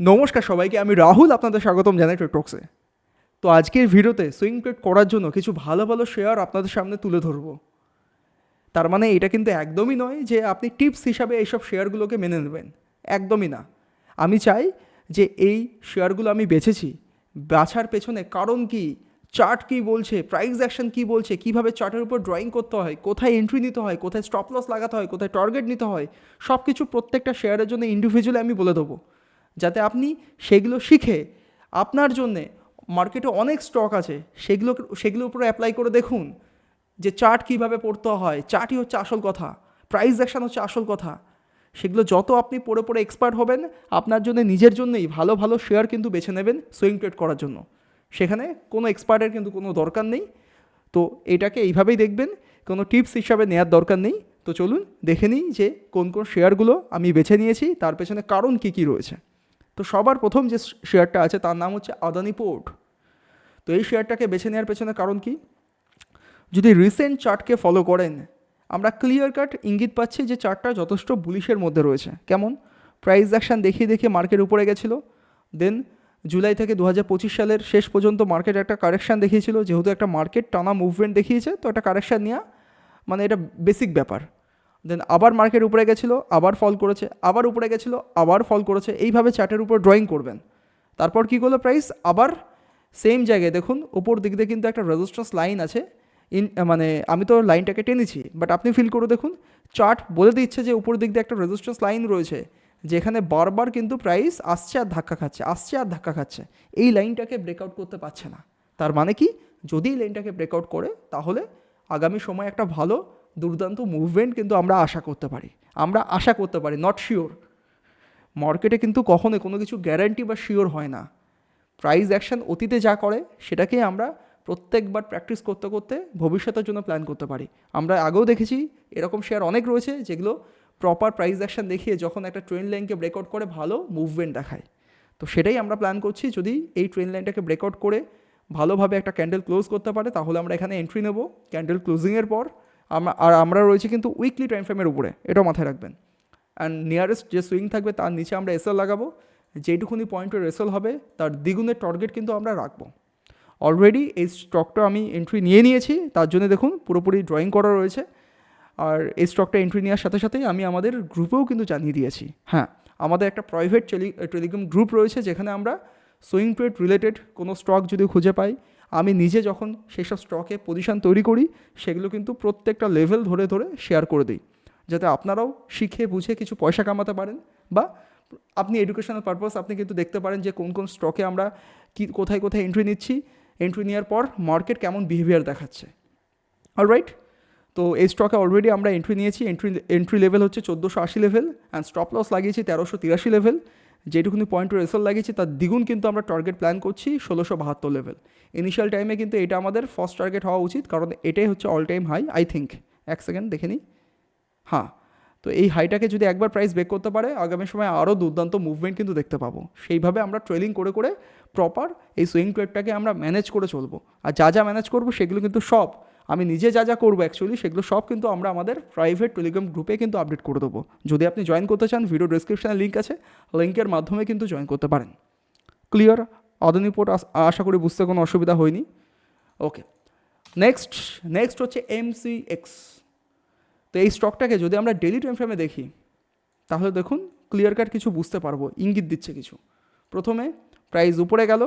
নমস্কার সবাইকে, আমি রাহুল, আপনাদের স্বাগতম জানাই ট্রেকটক্সে তো আজকের ভিডিওতে সুইং ট্রেড করার জন্য কিছু ভালো ভালো শেয়ার আপনাদের সামনে তুলে ধরবো। তার মানে এটা কিন্তু একদমই নয় যে আপনি টিপস হিসাবে এইসব শেয়ারগুলোকে মেনে নেবেন। একদমই না। আমি চাই যে এই শেয়ারগুলো আমি বেছেছি, বাছার পেছনে কারণ কি চার্ট কি বলছে প্রাইস অ্যাকশন কি বলছে, কীভাবে চার্টের উপর ড্রয়িং করতে হয়, কোথায় এন্ট্রি নিতে হয়, কোথায় স্টপ লস লাগাতে হয়, কোথায় টার্গেট নিতে হয় সব কিছু প্রত্যেকটা শেয়ারের জন্য ইন্ডিভিজুয়ালি আমি বলে দেবো। যাতে আপনি সেগুলো শিখে আপনার জন্যে মার্কেটে অনেক স্টক আছে, সেগুলো, সেগুলোর উপরে অ্যাপ্লাই করে দেখুন যে চার্ট কীভাবে পড়তে হয়। চার্টই হচ্ছে আসল কথা প্রাইস অ্যাকশন হচ্ছে আসল কথা। সেগুলো যত আপনি পড়ে পড়ে এক্সপার্ট হবেন, আপনার জন্য নিজের জন্যই ভালো ভালো শেয়ার কিন্তু বেছে নেবেন সুইং ট্রেড করার জন্য। সেখানে কোনো এক্সপার্টের কিন্তু কোনো দরকার নেই। তো এটাকে এইভাবেই দেখবেন, কোনো টিপস হিসাবে নেওয়ার দরকার নেই। তো চলুন দেখে নিই যে কোন কোন শেয়ারগুলো আমি বেছে নিয়েছি, তার পেছনে কারণ কী কী রয়েছে। তো সবার প্রথম যে শেয়ারটা আছে তার নাম হচ্ছে আদানি পোর্ট। তো এই শেয়ারটাকে বেছে নেওয়ার পেছনে কারণ কি? যদি রিসেন্ট চার্টকে ফলো করেন, আমরা ক্লিয়ার কাট ইঙ্গিত পাচ্ছি যে চার্টটা যথেষ্ট বুলিশের মধ্যে রয়েছে। কেমন? প্রাইস অ্যাকশান দেখিয়ে দেখিয়ে মার্কেট উপরে গেছিল। দেন জুলাই থেকে দু হাজার পঁচিশ সালের শেষ পর্যন্ত মার্কেট একটা কারেকশান দেখিয়েছিল। যেহেতু একটা মার্কেট টানা মুভমেন্ট দেখিয়েছে, তো একটা কারেকশান নেওয়া মানে এটা বেসিক ব্যাপার। দেন আবার মার্কেট উপরে গেছিল, আবার ফল করেছে, আবার উপরে গেছিল, আবার ফল করেছে। এইভাবে চার্টের উপর ড্রয়িং করবেন। তারপর কী করল প্রাইস আবার সেম জায়গায় দেখুন, উপর দিক দিয়ে কিন্তু একটা রেজিস্ট্যান্স লাইন আছে। ইন মানে আমি তো লাইনটাকে টেনেছি বাট আপনি ফিল করে দেখুন চার্ট বলে দিচ্ছে যে উপর দিক দিয়ে একটা রেজিস্ট্যান্স লাইন রয়েছে, যেখানে বারবার কিন্তু প্রাইস আসছে আর ধাক্কা খাচ্ছে, আসছে আর ধাক্কা খাচ্ছে। এই লাইনটাকে ব্রেকআউট করতে পারছে না। তার মানে কি? যদি এই লাইনটাকে ব্রেকআউট করে, তাহলে আগামী সময় একটা ভালো দুর্দান্ত মুভমেন্ট কিন্তু আমরা আশা করতে পারি। আমরা আশা করতে পারি নট শিওর মার্কেটে কিন্তু কখনোই কোনো কিছু গ্যারান্টি বা শিওর হয় না। প্রাইস অ্যাকশন অতীতে যা করে, সেটাকেই আমরা প্রত্যেকবার প্র্যাকটিস করতে করতে ভবিষ্যতের জন্য প্ল্যান করতে পারি। আমরা আগেও দেখেছি, এরকম শেয়ার অনেক রয়েছে, যেগুলো প্রপার প্রাইস অ্যাকশন দেখিয়ে যখন একটা ট্রেন লাইনকে ব্রেকআউট করে, ভালো মুভমেন্ট দেখায়। তো সেটাই আমরা প্ল্যান করছি, যদি এই ট্রেন লাইনটাকে ব্রেকআউট করে ভালোভাবে একটা ক্যান্ডেল ক্লোজ করতে পারে, তাহলে আমরা এখানে এন্ট্রি নেব। ক্যান্ডেল ক্লোজিংয়ের পর আর আমরা রয়েছে কিন্তু উইকলি টাইম ফ্রেমের উপরে, এটাও মাথায় রাখবেন। অ্যান্ড নিয়ারেস্ট যে সুইং থাকবে, তার নিচে আমরা এসএল লাগাবো। যেইটুকুনি পয়েন্টের এসএল হবে, তার দ্বিগুণের টার্গেট কিন্তু আমরা রাখব। অলরেডি এই স্টকটা আমি এন্ট্রি নিয়ে নিয়েছি, তার জন্য দেখুন, পুরোপুরি ড্রয়িং করা রয়েছে। আর এই স্টকটা এন্ট্রি নেওয়ার সাথে সাথেই আমি আমাদের গ্রুপেও কিন্তু জানিয়ে দিয়েছি। হ্যাঁ আমাদের একটা প্রাইভেট টেলি টেলিগ্রাম গ্রুপ রয়েছে, যেখানে আমরা সুইং ট্রেড রিলেটেড কোনো স্টক যদি খুঁজে পাই আমি নিজে যখন সেই সব স্টকে পজিশন তৈরি করি, সেগুলো কিন্তু প্রত্যেকটা লেভেল ধরে ধরে শেয়ার করে দিই। যাতে আপনারাও শিখে বুঝে কিছু পয়সা কামাতে পারেন বা আপনি এডুকেশনাল পারপাস আপনি কিন্তু দেখতে পারেন যে কোন কোন স্টকে আমরা কি, কোথায় কোথায় এন্ট্রি নিচ্ছি। এন্ট্রি নেওয়ার পর মার্কেট কেমন বিহেভিয়ার দেখাচ্ছে। অলরাইট তো এই স্টকে অলরেডি আমরা এন্ট্রি নিয়েছি। এন্ট্রি এন্ট্রি লেভেল হচ্ছে চোদ্দোশো আশি লেভেল অ্যান্ড স্টপ লস লাগিয়েছি তেরোশো তিরাশি লেভেল যেটুকুনি পয়েন্টের রেসল লাগিয়েছি, তার দ্বিগুণ কিন্তু আমরা টার্গেট প্ল্যান করছি ষোলোশো বাহাত্তর লেভেল ইনিশিয়াল টাইমে কিন্তু এটা আমাদের ফার্স্ট টার্গেট হওয়া উচিত, কারণ এটাই হচ্ছে all time high I think এক সেকেন্ড দেখে নিই। হ্যাঁ তো এই হাইটাকে যদি একবার প্রাইস ব্রেক করতে পারে, আগামী সময় আরও দুর্দান্ত মুভমেন্ট কিন্তু দেখতে পাবো। সেইভাবে আমরা ট্রেলিং করে করে প্রপার এই সুইং ট্রেডটাকে আমরা ম্যানেজ করে চলবো। আর যা যা ম্যানেজ করব, সেগুলো কিন্তু সব আমি নিজে যা যা করব অ্যাকচুয়ালি সেগুলো সব কিন্তু আমরা আমাদের প্রাইভেট টেলিগ্রাম গ্রুপে কিন্তু আপডেট করে দেবো। যদি আপনি জয়েন করতে চান ভিডিও ডিসক্রিপশানে লিঙ্ক আছে লিঙ্কের মাধ্যমে কিন্তু জয়েন করতে পারেন। ক্লিয়ার আদানি আশা করি বুঝতে কোনো অসুবিধা হয়নি। ওকে নেক্সট নেক্সট হচ্ছে এমসিএক্স তো এই স্টকটাকে যদি আমরা ডেলি টাইম ফ্রেমে দেখি, তাহলে দেখুন ক্লিয়ার কাট কিছু বুঝতে পারব, ইঙ্গিত দিচ্ছে কিছু। প্রথমে প্রাইস উপরে গেল,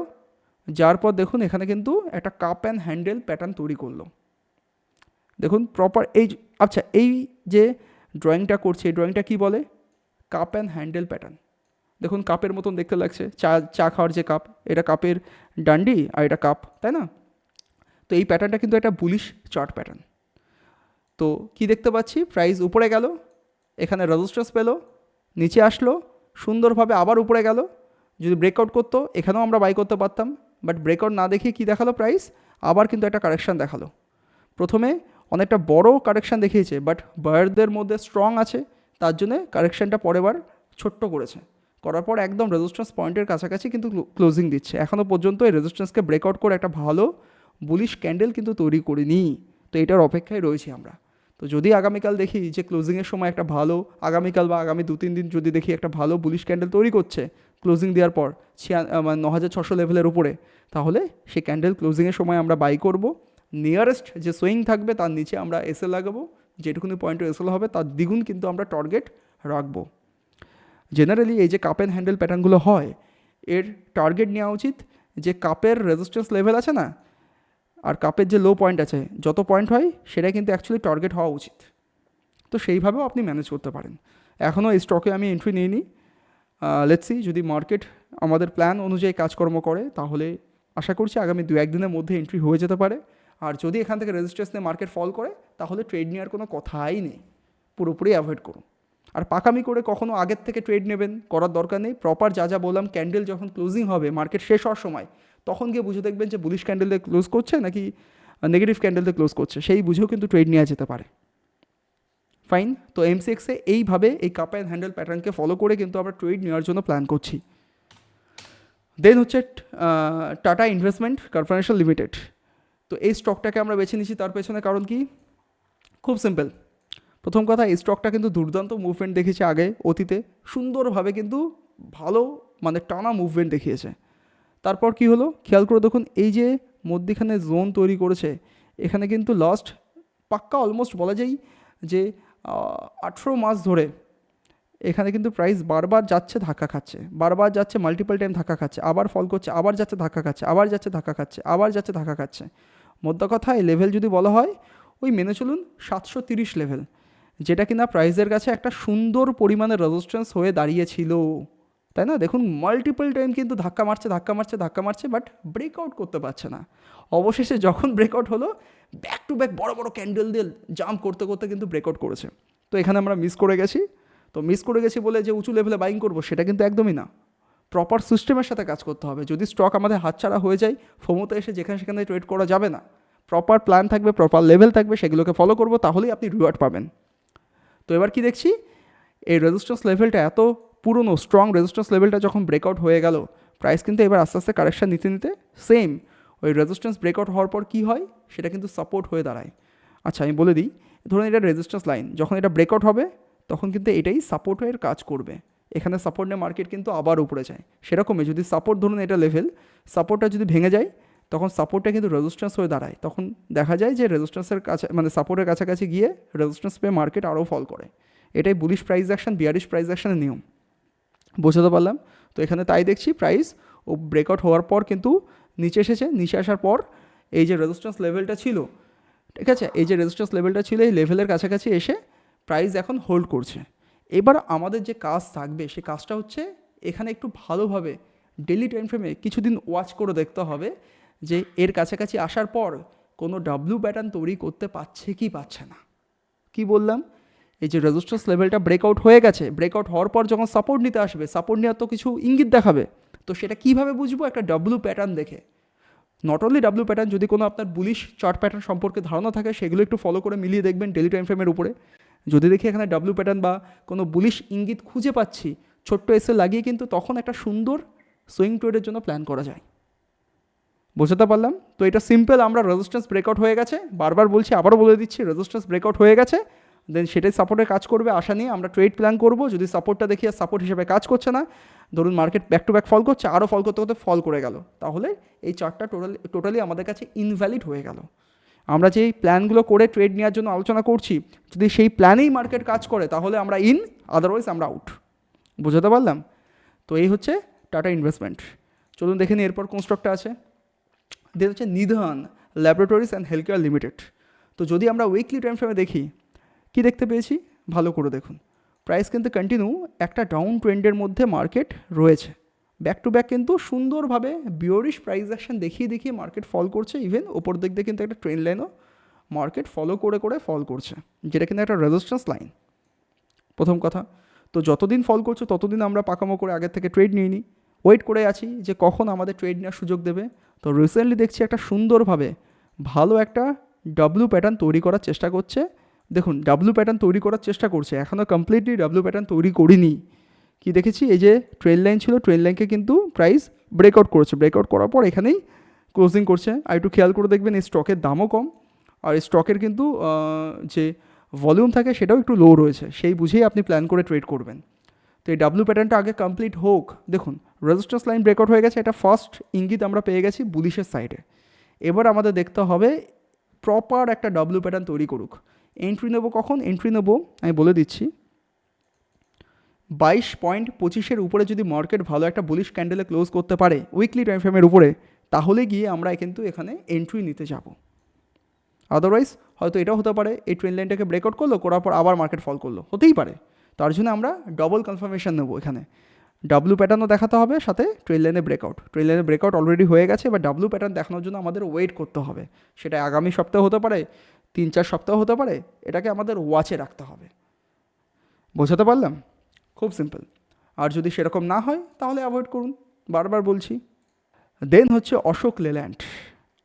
যার পর দেখুন এখানে কিন্তু একটা কাপ অ্যান্ড হ্যান্ডেল প্যাটার্ন তৈরি করল। দেখুন প্রপার এই আচ্ছা এই যে ড্রয়িংটা করছে, এই ড্রয়িংটা কী বলে? কাপ অ্যান্ড হ্যান্ডেল প্যাটার্ন দেখুন কাপের মতন দেখতে লাগছে। চা চা খাওয়ার যে কাপ এটা কাপের ডান্ডি আর এটা কাপ তাই না? তো এই প্যাটার্নটা কিন্তু একটা বুলিশ চার্ট প্যাটার্ন তো কি দেখতে পাচ্ছি? প্রাইস উপরে গেল, এখানে রেজিস্ট্যান্স পেল, নিচে আসলো, সুন্দরভাবে আবার উপরে গেল। যদি ব্রেকআউট করতো, এখানেও আমরা বাই করতে পারতাম। বাট ব্রেকআউট না দেখে কি দেখাল প্রাইস আবার কিন্তু একটা কারেকশান দেখাল। প্রথমে অনেকটা বড় কারেকশান দেখিয়েছে বাট বায়ারদের মধ্যে স্ট্রং আছে, তার জন্যে কারেকশানটা পরের বার ছোট্ট করেছে। করার পর একদম রেজিস্ট্যান্স পয়েন্টের কাছাকাছি কিন্তু ক্লোজিং দিচ্ছে। এখনও পর্যন্ত এই রেজিস্ট্যান্সকে ব্রেকআউট করে একটা ভালো বুলিশ ক্যান্ডেল কিন্তু তৈরি করিনি। তো এটার অপেক্ষায় রয়েছি আমরা। তো যদি আগামীকাল দেখি যে ক্লোজিংয়ের সময় একটা ভালো, আগামীকাল বা আগামী দু তিন দিন যদি দেখি একটা ভালো বুলিশ ক্যান্ডেল তৈরি করছে ক্লোজিং দেওয়ার পর ছিয়া মানে ন হাজার ছশো লেভেলের উপরে, তাহলে সেই ক্যান্ডেল ক্লোজিংয়ের সময় আমরা বাই করব। নিয়ারেস্ট যে সুইং থাকবে তার নিচে আমরা এসএল লাগাবো, যেটুকুনি পয়েন্টের এসএল হবে, তার দ্বিগুণ কিন্তু আমরা টার্গেট রাখব। জেনারেলি এই যে কাপ অ্যান্ড হ্যান্ডেল প্যাটার্নগুলো হয়, এর টার্গেট নেওয়া উচিত যে কাপের রেজিস্ট্যান্স লেভেল আছে না, আর কাপের যে লো পয়েন্ট আছে, যত পয়েন্ট হয় সেটা কিন্তু অ্যাকচুয়ালি টার্গেট হওয়া উচিত। তো সেইভাবেও আপনি ম্যানেজ করতে পারেন। এখনও এই স্টকে আমি এন্ট্রি নিইনি। লেটসি যদি মার্কেট আমাদের প্ল্যান অনুযায়ী কাজকর্ম করে, তাহলে আশা করছি আগামী দু একদিনের মধ্যে এন্ট্রি হয়ে যেতে পারে। আর যদি এখান থেকে রেজিস্ট্রেন্স নিয়ে মার্কেট ফল করে, তাহলে ট্রেড নেওয়ার কোনো কথাই নেই। পুরোপুরি অ্যাভয়েড করুন। আর পাকামি করে কখনো আগের থেকে ট্রেড নেবেন, করার দরকার নেই। প্রপার যা যা বললাম ক্যান্ডেল যখন ক্লোজিং হবে মার্কেট শেষ হওয়ার সময়, তখন গিয়ে বুঝে দেখবেন যে বুলিশ ক্যান্ডেল দিয়ে ক্লোজ করছে নাকি নেগেটিভ ক্যান্ডেল দিয়ে ক্লোজ করছে। সেই বুঝেও কিন্তু ট্রেড নেওয়া যেতে পারে। ফাইন তো এমসিএক্সে এইভাবে এই কাপ অ্যান্ড হ্যান্ডেল প্যাটার্নকে ফলো করে কিন্তু আমরা ট্রেড নেওয়ার জন্য প্ল্যান করছি। দেন হচ্ছে টাটা ইনভেস্টমেন্ট কর্পোরেশন লিমিটেড তো এই স্টকটাকে আমরা বেছে নিচ্ছি তার পেছনে কারণ কি? খুব সিম্পল প্রথম কথা, এই স্টকটা কিন্তু দুর্দান্ত মুভমেন্ট দেখেছে আগে, অতীতে। সুন্দরভাবে কিন্তু ভালো মানে টানা মুভমেন্ট দেখিয়েছে। তারপর কি হলো? খেয়াল করে দেখুন, এই যে মধ্যিখানে জোন তৈরি করেছে, এখানে কিন্তু লাস্ট পাক্কা অলমোস্ট বলা যায় যে আঠেরো মাস ধরে এখানে কিন্তু প্রাইস বারবার যাচ্ছে, ধাক্কা খাচ্ছে। বারবার যাচ্ছে মাল্টিপল টাইম ধাক্কা খাচ্ছে। আবার ফল করছে, আবার যাচ্ছে, ধাক্কা খাচ্ছে, আবার যাচ্ছে, ধাক্কা খাচ্ছে, আবার যাচ্ছে, ধাক্কা খাচ্ছে। মোদ্দা কথা এই লেভেল যদি বলা হয়, ওই মেনে চলুন সাতশো তিরিশ লেভেল যেটা কিনা প্রাইসের কাছে একটা সুন্দর পরিমাণে রেজিস্ট্যান্স হয়ে দাঁড়িয়েছিল। তাই না? দেখুন মাল্টিপল টাইম কিন্তু ধাক্কা মারছে ধাক্কা মারছে ধাক্কা মারছে বাট ব্রেকআউট করতে পারছে না। অবশেষে যখন ব্রেকআউট হলো ব্যাক টু ব্যাক বড় বড় ক্যান্ডেল দিয়ে জাম্প করতে করতে কিন্তু ব্রেকআউট করেছে। তো এখানে আমরা মিস করে গেছি। তো মিস করে গেছি বলে যে উঁচু লেভেলে বাইং করব, সেটা কিন্তু একদমই না। প্রপার সিস্টেমের সাথে কাজ করতে হবে। যদি স্টক আমাদের হাতছাড়া হয়ে যায় ফোমোতে এসে যেখানে সেখানে ট্রেড করা যাবে না। প্রপার প্ল্যান থাকবে প্রপার লেভেল থাকবে, সেগুলোকে ফলো করব, তাহলেই আপনি রিওয়ার্ড পাবেন। তো এবার কি দেখছি? এই রেজিস্ট্যান্স লেভেলটা এত পুরনো স্ট্রং রেজিস্ট্যান্স লেভেলটা যখন ব্রেকআউট হয়ে গেল প্রাইস কিন্তু এবার আস্তে আস্তে কারেকশান নিতে নিতে সেম ওই রেজিস্ট্যান্স ব্রেকআউট হওয়ার পর কী হয়? সেটা কিন্তু সাপোর্ট হয়ে দাঁড়ায়। আচ্ছা আমি বলে দিই, ধরুন এটা রেজিস্ট্যান্স লাইন যখন এটা ব্রেকআউট হবে, তখন কিন্তু এটাই সাপোর্ট হয়ে কাজ করবে। এখানে সাপোর্ট নিয়ে মার্কেট কিন্তু আবার উপরে যায়। সেরকমই যদি সাপোর্ট ধরুন এটা লেভেল সাপোর্টটা যদি ভেঙে যায়, তখন সাপোর্টটা কিন্তু রেজিস্ট্যান্স হয়ে দাঁড়ায়। তখন দেখা যায় যে রেজিস্ট্যান্সের কাছে মানে সাপোর্টের কাছাকাছি গিয়ে রেজিস্ট্যান্স পেয়ে মার্কেট আরও ফল করে। এটাই bullish price action bearish price অ্যাকশনের নিয়ম। বোঝাতে পারলাম? তো এখানে তাই দেখছি প্রাইস ও ব্রেকআউট হওয়ার পর কিন্তু নিচে এসেছে। নিচে আসার পর এই যে রেজিস্ট্যান্স লেভেলটা ছিল, ঠিক আছে? এই যে রেজিস্ট্যান্স লেভেলটা ছিল, এই লেভেলের কাছাকাছি এসে প্রাইস এখন হোল্ড করছে। এবার আমাদের যে কাজ থাকবে, সে কাজটা হচ্ছে এখানে একটু ভালোভাবে ডেলি টাইম ফ্রেমে কিছুদিন ওয়াচ করে দেখতে হবে যে এর কাছাকাছি আসার পর কোনো ডাব্লু প্যাটার্ন তৈরি করতে পারছে কি পাচ্ছে না। কি বললাম? এই যে রেজিস্ট্যান্স লেভেলটা ব্রেকআউট হয়ে গেছে ব্রেকআউট হওয়ার পর যখন সাপোর্ট নিতে আসবে সাপোর্ট নেওয়ার তো কিছু ইঙ্গিত দেখাবে। তো সেটা কীভাবে বুঝব? একটা ডাব্লু প্যাটার্ন দেখে। নট অনলি ডাব্লু প্যাটার্ন যদি কোনো আপনার বুলিশ চার্ট প্যাটার্ন সম্পর্কে ধারণা থাকে, সেগুলো একটু ফলো করে মিলিয়ে দেখবেন ডেলি টাইম ফ্রেমের উপরে। যদি দেখি এখানে ডাব্লু প্যাটার্ন বা কোনো বুলিশ ইঙ্গিত খুঁজে পাচ্ছি, ছোট্ট এসে লাগিয়ে কিন্তু তখন একটা সুন্দর সুইং ট্রেডের জন্য প্ল্যান করা যায়। বোঝাতে পারলাম? তো এটা সিম্পল আমরা রেজিস্ট্যান্স ব্রেকআউট হয়ে গেছে। বারবার বলছি, আবারও বলে দিচ্ছি রেজিস্ট্যান্স ব্রেকআউট হয়ে গেছে। দেন সেটাই সাপোর্টে কাজ করবে, আশা নিয়ে আমরা ট্রেড প্ল্যান করব। যদি সাপোর্টটা দেখি আর সাপোর্ট হিসেবে কাজ করছে না, ধরুন market back to back fall করছে, আরও ফল করতে করতে ফল করে গেল। তাহলে এই চার্টটা টোটালি টোটালি আমাদের কাছে ইনভ্যালিড হয়ে গেল। আমরা যেই প্ল্যানগুলো করে ট্রেড নেওয়ার জন্য আলোচনা করছি, যদি সেই প্ল্যানেই মার্কেট কাজ করে, তাহলে আমরা ইন, আদারওয়াইজ আমরা আউট। বোঝাতে পারলাম? তো এই হচ্ছে টাটা ইনভেস্টমেন্ট। চলুন দেখে নিই এরপর কোন স্টকটা আছে। দেন হচ্ছে Nidhan laboratories and health care limited. তো যদি আমরা উইকলি টাইম ফ্রেমে দেখি, কি দেখতে পেয়েছি? ভালো করে দেখুন। প্রাইস কিন্তু কন্টিনিউ একটা ডাউন ট্রেন্ডের মধ্যে মার্কেট রয়েছে। ব্যাক টু ব্যাক কিন্তু সুন্দরভাবে বিওরিশ প্রাইস অ্যাকশন দেখিয়ে দেখিয়ে মার্কেট ফল করছে ইভেন ওপর দিক দিয়ে কিন্তু একটা ট্রেন লাইনও মার্কেট ফলো করে করে ফল করছে, যেটা কিন্তু একটা রেজিস্ট্যান্স লাইন প্রথম কথা, তো যতদিন ফল করছে ততদিন আমরা পাকামো করে আগের থেকে ট্রেড নিয়ে নিই। ওয়েট করে আছি যে কখন আমাদের ট্রেড নেওয়ার সুযোগ দেবে। তো রিসেন্টলি দেখছি একটা সুন্দরভাবে ভালো একটা ডাব্লু প্যাটার্ন তৈরি করার চেষ্টা করছে। দেখুন ডাব্লু প্যাটার্ন তৈরি করার চেষ্টা করছে এখনও কমপ্লিটলি ডাব্লু প্যাটার্ন তৈরি করিনি। কি দেখেছি? এই যে ট্রেন লাইন ছিল ট্রেন লাইনকে কিন্তু প্রাইস ব্রেকআউট করেছে। ব্রেকআউট করার পর এখানেই ক্লোজিং করছে। আর একটু খেয়াল করে দেখবেন, এই স্টকের দামও কম। আর এই স্টকের কিন্তু যে ভলিউম থাকে সেটাও একটু লো রয়েছে। সেই বুঝেই আপনি প্ল্যান করে ট্রেড করবেন। তো এই ডাব্লু প্যাটার্নটা আগে কমপ্লিট হোক। দেখুন রেজিস্ট্যান্স লাইন ব্রেকআউট হয়ে গেছে। এটা ফার্স্ট ইঙ্গিত আমরা পেয়ে গেছি বুলিশের সাইডে এবার আমাদের দেখতে হবে প্রপার একটা ডাব্লু প্যাটার্ন তৈরি করুক। এন্ট্রি নেব কখন? এন্ট্রি নেব, আমি বলে দিচ্ছি। বাইশ পয়েন্ট পঁচিশের উপরে যদি মার্কেট ভালো একটা বুলিশ ক্যান্ডেলে ক্লোজ করতে পারে উইকলি টাইম ফ্রেমের উপরে, তাহলে গিয়ে আমরা কিন্তু এখানে এন্ট্রি নিতে যাব। আদারওয়াইজ হয়তো এটাও হতে পারে, এই ট্রেন লাইনটাকে ব্রেকআউট করল, করার পর আবার মার্কেট ফল করল। হতেই পারে। তার জন্য আমরা ডবল কনফার্মেশন নেব এখানে। ডাব্লু প্যাটার্নও দেখাতে হবে, সাথে ট্রেন লাইনে ব্রেকআউট ট্রেন লাইনে ব্রেকআউট অলরেডি হয়ে গেছে, এবার ডাব্লু প্যাটার্ন দেখানোর জন্য আমাদের ওয়েট করতে হবে। সেটা আগামী সপ্তাহ হতে পারে, তিন চার সপ্তাহ হতে পারে, এটাকে আমাদের ওয়াচে রাখতে হবে। বোঝাতে পারলাম? খুব সিম্পল। আর যদি সেরকম না হয়, তাহলে অ্যাভয়েড করুন। বারবার বলছি। দেন হচ্ছে অশোক লেল্যান্ড।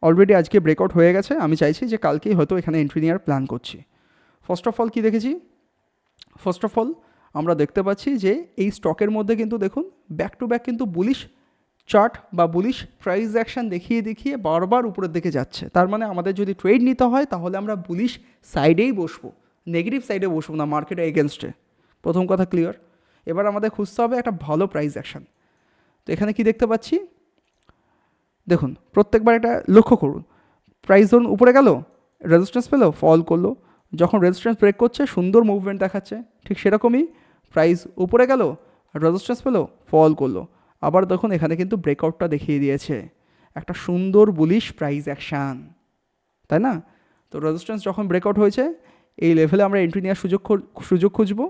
অলরেডি আজকে ব্রেকআউট হয়ে গেছে। আমি চাইছি যে কালকেই হয়তো এখানে এন্ট্রি নেওয়ার প্ল্যান করছি। ফার্স্ট অফ অল কী দেখেছি? ফার্স্ট অফ অল আমরা দেখতে পাচ্ছি যে এই স্টকের মধ্যে কিন্তু দেখুন ব্যাক টু ব্যাক কিন্তু বুলিশ চার্ট বা বুলিশ প্রাইস অ্যাকশন দেখিয়ে দেখিয়ে বারবার উপরের দিকে যাচ্ছে। তার মানে আমাদের যদি ট্রেড নিতে হয়, তাহলে আমরা বুলিশ সাইডেই বসবো। নেগেটিভ সাইডে বসবো না মার্কেটে এগেনস্টে প্রথম কথা ক্লিয়ার এবার আমাদের খুঁজতে হবে একটা ভালো প্রাইস অ্যাকশন তো এখানে কি দেখতে পাচ্ছি? দেখুন, প্রত্যেকবার এটা লক্ষ্য করুন। প্রাইস ধরুন উপরে গেল রেজিস্ট্যান্স পেল ফল করল। যখন রেজিস্ট্যান্স ব্রেক করছে, সুন্দর মুভমেন্ট দেখাচ্ছে। ঠিক সেরকমই প্রাইস উপরে গেল রেজিস্ট্যান্স পেল ফল করল। আবার দেখুন, এখানে কিন্তু ব্রেকআউটটা দেখিয়ে দিয়েছে। একটা সুন্দর বুলিশ প্রাইস অ্যাকশান তাই না? তো রেজিস্ট্যান্স যখন ব্রেকআউট হয়েছে, এই লেভেলে আমরা এন্ট্রি নেওয়ার সুযোগ সুযোগ খুঁজবো।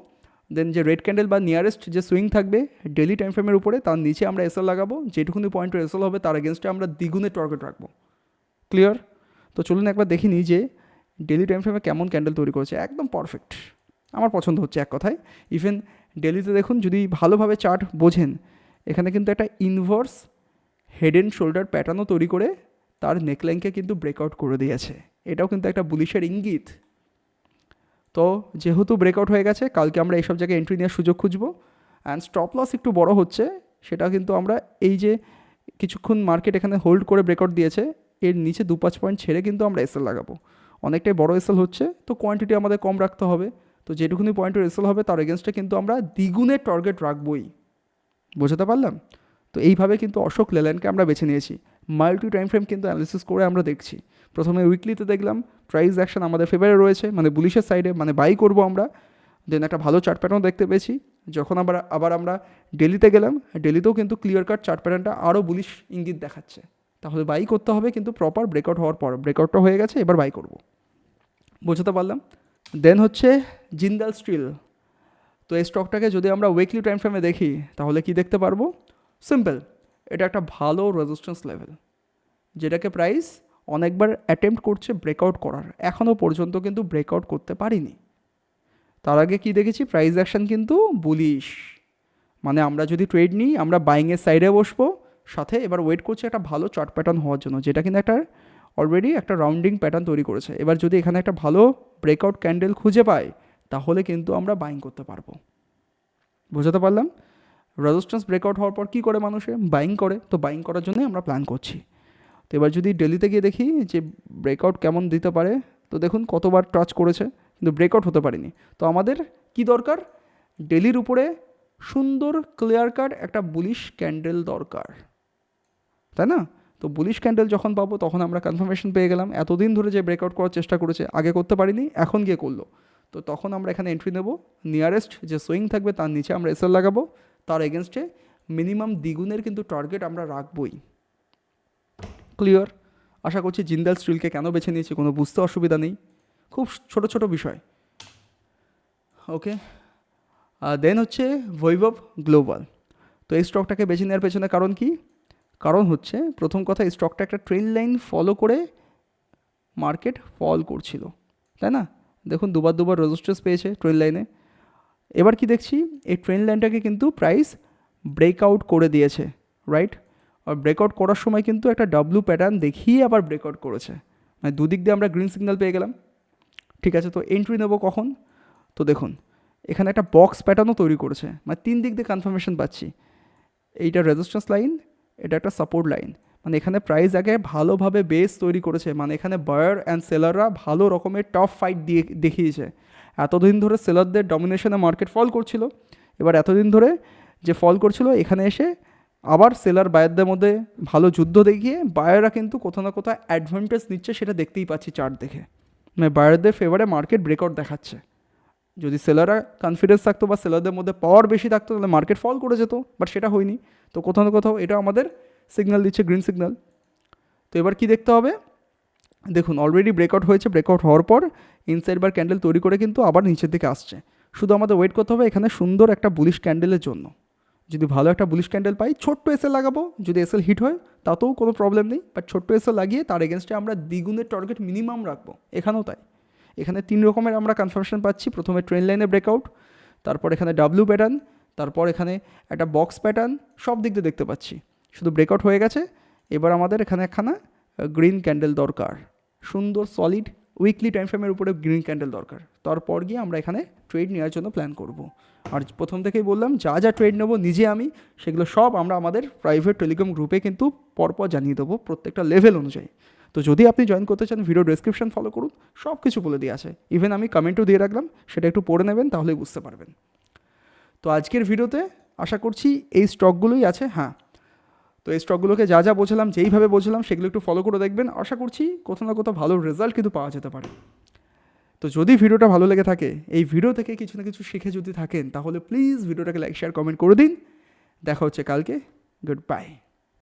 দেন যে রেড ক্যান্ডেল বা নিয়ারেস্ট যে সুইং থাকবে ডেলি টাইম ফ্রেমের উপরে, তার নিচে আমরা এসএল লাগাবো। যেটুকুনি পয়েন্টের এসএল হবে, তার এগেনস্টে আমরা দ্বিগুণে টার্গেট রাখব। ক্লিয়ার তো চলুন একবার দেখি নিই যে ডেলি টাইম ফ্রেমে কেমন ক্যান্ডেল তৈরি করেছে। একদম পারফেক্ট আমার পছন্দ হচ্ছে এক কথায়। ইভেন ডেলিতে দেখুন, যদি ভালোভাবে চার্ট বোঝেন, এখানে কিন্তু একটা ইনভার্স হেড অ্যান্ড শোল্ডার প্যাটার্নও তৈরি করে, তার নেকলাইনকে কিন্তু ব্রেকআউট করে দিয়েছে। এটাও কিন্তু একটা বুলিশের ইঙ্গিত। তো যেহেতু ব্রেকআউট হয়ে গেছে, কালকে আমরা এইসব জায়গায় এন্ট্রি নেওয়ার সুযোগ খুঁজবো। অ্যান্ড স্টপ লস একটু বড় হচ্ছে, সেটা কিন্তু আমরা এই যে কিছুক্ষণ মার্কেট এখানে হোল্ড করে ব্রেকআউট দিয়েছে, এর নিচে দু পাঁচ পয়েন্ট ছেড়ে কিন্তু আমরা এসএল লাগাবো। অনেকটাই বড় এসএল হচ্ছে, তো কোয়ান্টিটি আমাদের কম রাখতে হবে। তো যেটুকুনি পয়েন্টের এসএল হবে, তার এগেনস্টে কিন্তু আমরা দ্বিগুণের টার্গেট রাখবই। বোঝাতে পারলাম? তো এইভাবে কিন্তু অশোক লেল্যান্ডকে আমরা বেছে নিয়েছি। মাল্টি টাইম ফ্রেম কিন্তু অ্যানালিসিস করে আমরা দেখছি। প্রথমে উইকলিতে দেখলাম প্রাইস অ্যাকশন আমাদের ফেভারে রয়েছে মানে বুলিশের সাইডে মানে বাই করব আমরা। দেন একটা ভালো চার্ট প্যাটার্ন দেখতে পেয়েছি। যখন আবার আবার আমরা ডেলিতে গেলাম ডেলিতেও কিন্তু ক্লিয়ার কাট চার্ট প্যাটার্নটা আরও বুলিশ ইঙ্গিত দেখাচ্ছে। তাহলে বাই করতে হবে কিন্তু প্রপার ব্রেকআউট হওয়ার পর ব্রেকআউটটা হয়ে গেছে, এবার বাই করব। বোঝাতে পারলাম? দেন হচ্ছে জিন্দাল স্টিল তো এই স্টকটাকে যদি আমরা উইকলি টাইম ফ্রেমে দেখি, তাহলে কি দেখতে পারব? সিম্পল এটা একটা ভালো রেজিস্ট্যান্স লেভেল যেটাকে প্রাইস অনেকবার অ্যাটেম্প্ট করছে ব্রেকআউট করার। এখনও পর্যন্ত কিন্তু ব্রেকআউট করতে পারিনি। তার আগে কি দেখেছি? প্রাইস অ্যাকশন কিন্তু বুলিশ মানে আমরা যদি ট্রেড নিই, আমরা বাইংয়ের সাইডে বসবো, সাথে এবার ওয়েট করছে একটা ভালো চার্ট প্যাটার্ন হওয়ার জন্য, যেটা কিন্তু একটা অলরেডি একটা রাউন্ডিং প্যাটার্ন তৈরি করেছে। এবার যদি এখানে একটা ভালো ব্রেকআউট ক্যান্ডেল খুঁজে পাই তাহলে কিন্তু আমরা বাইং করতে পারব। বোঝাতে পারলাম? রেজিস্ট্যান্স ব্রেকআউট হওয়ার পর কী করে মানুষে? বাইং করে। তো বাইং করার জন্যই আমরা প্ল্যান করছি। তো এবার যদি ডেলিতে গিয়ে দেখি যে ব্রেকআউট কেমন দিতে পারে, তো দেখুন কতবার টাচ করেছে, কিন্তু ব্রেকআউট হতে পারেনি। তো আমাদের কি দরকার? ডেলির উপরে সুন্দর ক্লিয়ার কাট একটা বুলিশ ক্যান্ডেল দরকার। তাই না? তো বুলিশ ক্যান্ডেল যখন পাবো, তখন আমরা কনফার্মেশন পেয়ে গেলাম। এতদিন ধরে যে ব্রেকআউট করার চেষ্টা করেছে, আগে করতে পারিনি, এখন গিয়ে করল। তো তখন আমরা এখানে এন্ট্রি নেব। নিয়ারেস্ট যে সুইং থাকবে, তার নিচে আমরা এসএল লাগাবো। তার এগেনস্টে মিনিমাম দ্বিগুণের কিন্তু টার্গেট আমরা রাখবই। ক্লিয়ার আশা করছি জিন্দাল স্টিলকে কেন বেছে নিয়েছি কোনো বুঝতে অসুবিধা নেই। খুব ছোট ছোট বিষয়। ওকে। দেন হচ্ছে বৈভব গ্লোবাল তো এই স্টকটাকে বেছে নেওয়ার পেছনে কারণ কি? কারণ হচ্ছে প্রথম কথা, এই স্টকটা একটা ট্রেন লাইন ফলো করে মার্কেট ফল করছিল। তাই না? দেখুন, দুবার দুবার রেজিস্ট্রেস পেয়েছে ট্রেন লাইনে। এবার কি দেখছি? এই ট্রেন লাইনটাকে কিন্তু প্রাইস ব্রেকআউট করে দিয়েছে রাইট আর ব্রেকআউট করার সময় কিন্তু একটা ডাব্লু প্যাটার্ন দেখিয়ে আবার ব্রেকআউট করেছে। মানে দুদিক দিয়ে আমরা গ্রিন সিগন্যাল পেয়ে গেলাম। ঠিক আছে, তো এন্ট্রি নেব কখন? তো দেখুন, এখানে একটা বক্স প্যাটার্নও তৈরি করেছে। মানে তিন দিক দিয়ে কনফার্মেশন পাচ্ছি। এইটা রেজিস্ট্যান্স লাইন এটা একটা সাপোর্ট লাইন মানে এখানে প্রাইস আগে ভালোভাবে বেস তৈরি করেছে। মানে এখানে বায়ার অ্যান্ড সেলাররা ভালো রকমের টপ ফাইট দিয়ে দেখিয়েছে। এতদিন ধরে সেলারদের ডমিনেশনে মার্কেট ফল করছিল। এবার এতদিন ধরে যে ফল করছিল, এখানে এসে আবার সেলার বায়ারদের মধ্যে ভালো যুদ্ধ দেখিয়ে বায়াররা কিন্তু কোথাও না কোথাও অ্যাডভান্টেজ নিচ্ছে সেটা দেখতেই পাচ্ছি চার্ট দেখে। মানে বায়ারদের ফেভারে মার্কেট ব্রেকআউট দেখাচ্ছে। যদি সেলাররা কনফিডেন্স থাকতো বা সেলারদের মধ্যে পাওয়ার বেশি থাকতো তাহলে মার্কেট ফল করে যেত বাট সেটা হয়নি। তো কোথাও না কোথাও এটা আমাদের সিগন্যাল দিচ্ছে গ্রিন সিগন্যাল তো এবার কি দেখতে হবে? দেখুন অলরেডি ব্রেকআউট হয়েছে ব্রেকআউট হওয়ার পর ইনসাইড বার ক্যান্ডেল তৈরি করে কিন্তু আবার নিচের দিকে আসছে। শুধু আমাদের ওয়েট করতে হবে এখানে সুন্দর একটা বুলিশ ক্যান্ডেলের জন্য। যদি ভালো একটা বুলিশ ক্যান্ডেল পাই, ছোট্ট এসএল লাগাবো। যদি এসএল হিট হয়, তাতেও কোনো প্রবলেম নেই। বাট ছোট্ট এসএল লাগিয়ে তার এগেনস্টে আমরা দ্বিগুণের টার্গেট মিনিমাম রাখব। এখানেও তাই। এখানে তিন রকমের আমরা কনফার্মেশন পাচ্ছি। প্রথমে ট্রেন লাইনে ব্রেকআউট তারপর এখানে ডাব্লু প্যাটার্ন তারপর এখানে একটা বক্স প্যাটার্ন সব দিক দিয়ে দেখতে পাচ্ছি। শুধু ব্রেকআউট হয়ে গেছে। এবার আমাদের এখানে একখানা গ্রিন ক্যান্ডেল দরকার। সুন্দর সলিড উইকলি টাইম ফ্রেমের উপরে গ্রিন ক্যান্ডেল দরকার। তারপর গিয়ে আমরা এখানে ট্রেড নেওয়ার জন্য প্ল্যান করব। আর প্রথম থেকেই বললাম, যা যা ট্রেড নেব নিজে আমি, সেগুলো সব আমরা আমাদের প্রাইভেট টেলিকম গ্রুপে কিন্তু পরপর জানিয়ে দেবো প্রত্যেকটা লেভেল অনুযায়ী। তো যদি আপনি জয়েন করতে চান ভিডিও ডেসক্রিপশন ফলো করুন সব কিছু বলে দিয়ে আছে। ইভেন আমি কমেন্টও দিয়ে রাখলাম, সেটা একটু পড়ে নেবেন, তাহলেই বুঝতে পারবেন। তো আজকের ভিডিওতে আশা করছি এই স্টকগুলোই আছে হ্যাঁ তো এই স্টকগুলোকে যা যা বোঝালাম যেইভাবে বোঝালাম সেগুলো একটু ফলো করে দেখবেন। আশা করছি কোথাও না কোথাও ভালো রেজাল্ট কিন্তু পাওয়া যেতে পারে। তো যদি ভিডিওটা ভালো লেগে থাকে, এই ভিডিও থেকে কিছু না কিছু শিখে যদি থাকেন, তাহলে প্লিজ ভিডিওটাকে লাইক শেয়ার কমেন্ট করে দিন। দেখা হচ্ছে কালকে। Good bye